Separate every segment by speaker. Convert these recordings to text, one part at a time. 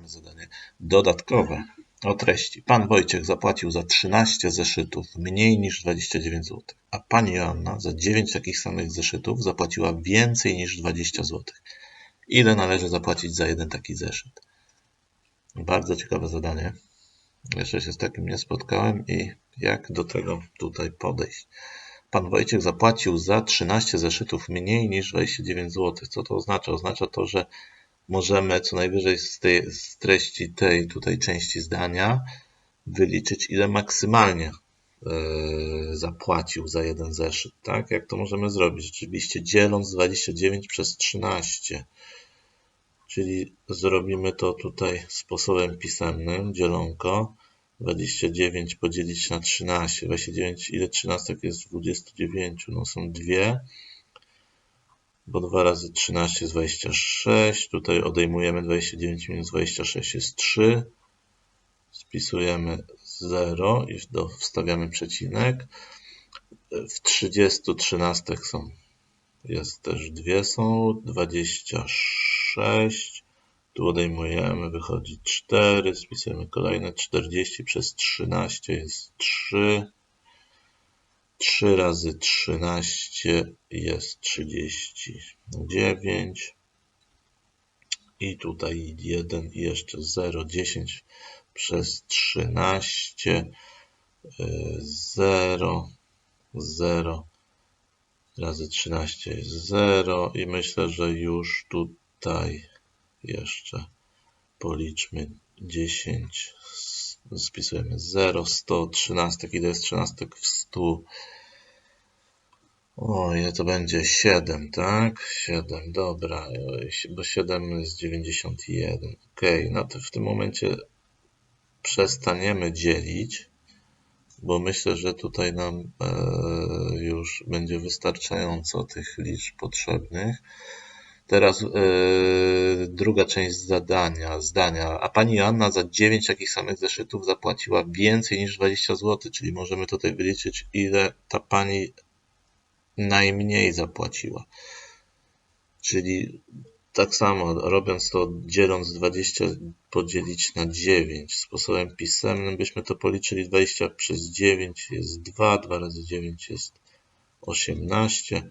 Speaker 1: mamy zadanie dodatkowe o treści. Pan Wojciech zapłacił za 13 zeszytów mniej niż 29 zł, a pani Joanna za 9 takich samych zeszytów zapłaciła więcej niż 20 zł. Ile należy zapłacić za jeden taki zeszyt? Bardzo ciekawe zadanie. Jeszcze się z takim nie spotkałem i jak do tego tutaj podejść. Pan Wojciech zapłacił za 13 zeszytów mniej niż 29 zł. Co to oznacza? Oznacza to, że możemy co najwyżej z, tej, z treści tej tutaj części zdania wyliczyć, ile maksymalnie yy, zapłacił za jeden zeszyt. Tak? Jak to możemy zrobić? Rzeczywiście dzieląc 29 przez 13. Czyli zrobimy to tutaj sposobem pisemnym, dzielonko. 29 podzielić na 13. 29, ile 13 jest 29? No są dwie bo 2 razy 13 jest 26. Tutaj odejmujemy 29 minus 26 jest 3. Spisujemy 0 i wstawiamy przecinek. W 30 13 są. Jest też dwie są. 26. Tu odejmujemy, wychodzi 4. Spisujemy kolejne 40 przez 13 jest 3. 3 razy 13 jest 39. I tutaj 1 i jeszcze 0, 10 przez 13, 0, 0 razy 13 jest 0 i myślę, że już tutaj jeszcze policzmy 10, spisujemy 0, 100, 13, ile jest 13 w 100, o, ile to będzie? 7, tak? 7, dobra, bo 7 jest 91. Ok, no to w tym momencie przestaniemy dzielić, bo myślę, że tutaj nam e, już będzie wystarczająco tych liczb potrzebnych. Teraz e, druga część zadania, zdania. A pani Anna za 9 takich samych zeszytów zapłaciła więcej niż 20 zł, czyli możemy tutaj wyliczyć, ile ta pani najmniej zapłaciła. Czyli tak samo, robiąc to, dzieląc 20 podzielić na 9 sposobem pisemnym, byśmy to policzyli 20 przez 9 jest 2, 2 razy 9 jest 18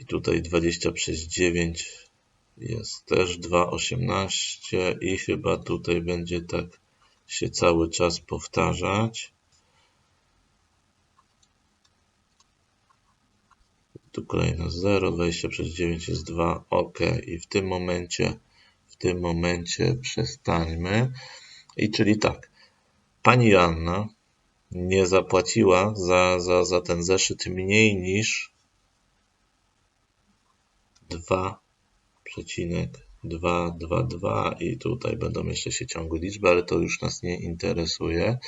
Speaker 1: i tutaj 20 przez 9 jest też 2, 18 i chyba tutaj będzie tak się cały czas powtarzać. tu kolejne 0, 20 przez 9 jest 2, ok. I w tym momencie, w tym momencie przestańmy. I czyli tak, pani Anna nie zapłaciła za, za, za ten zeszyt mniej niż 2,222 i tutaj będą jeszcze się ciągły liczby, ale to już nas nie interesuje.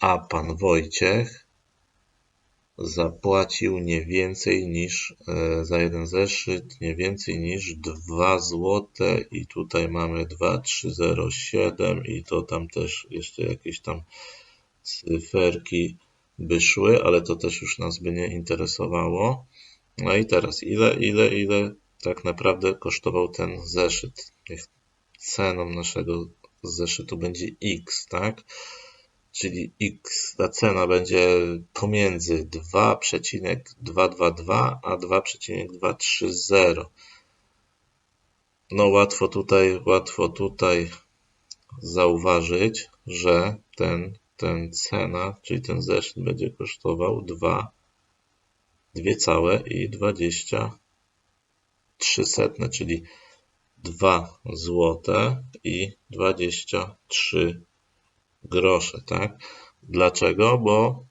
Speaker 1: A pan Wojciech zapłacił nie więcej niż e, za jeden zeszyt, nie więcej niż 2 zł i tutaj mamy 2307 i to tam też jeszcze jakieś tam cyferki by szły, ale to też już nas by nie interesowało. No i teraz ile, ile, ile tak naprawdę kosztował ten zeszyt? Niech ceną naszego zeszytu będzie x, tak? czyli x, ta cena będzie pomiędzy 2,222 a 2,230. No łatwo tutaj, łatwo tutaj zauważyć, że ten, ten cena, czyli ten zeszyt będzie kosztował 2, 2 całe i 23 setne, czyli 2 złote i 23 grosze, tak? Dlaczego? Bo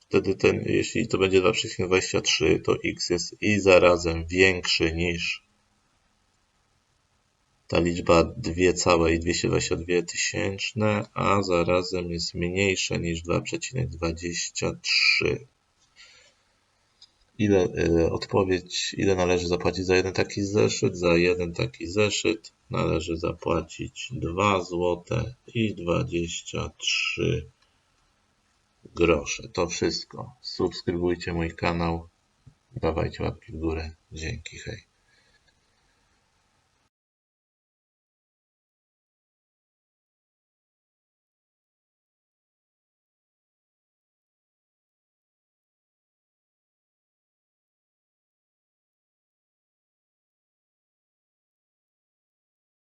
Speaker 1: wtedy ten, jeśli to będzie 2,23, to x jest i zarazem większy niż ta liczba 2,222 tysięczne, a zarazem jest mniejsze niż 2,23 ile y, odpowiedź, ile należy zapłacić za jeden taki zeszyt. Za jeden taki zeszyt należy zapłacić 2 zł i 23 grosze. To wszystko. Subskrybujcie mój kanał. Dawajcie łapki w górę. Dzięki, hej.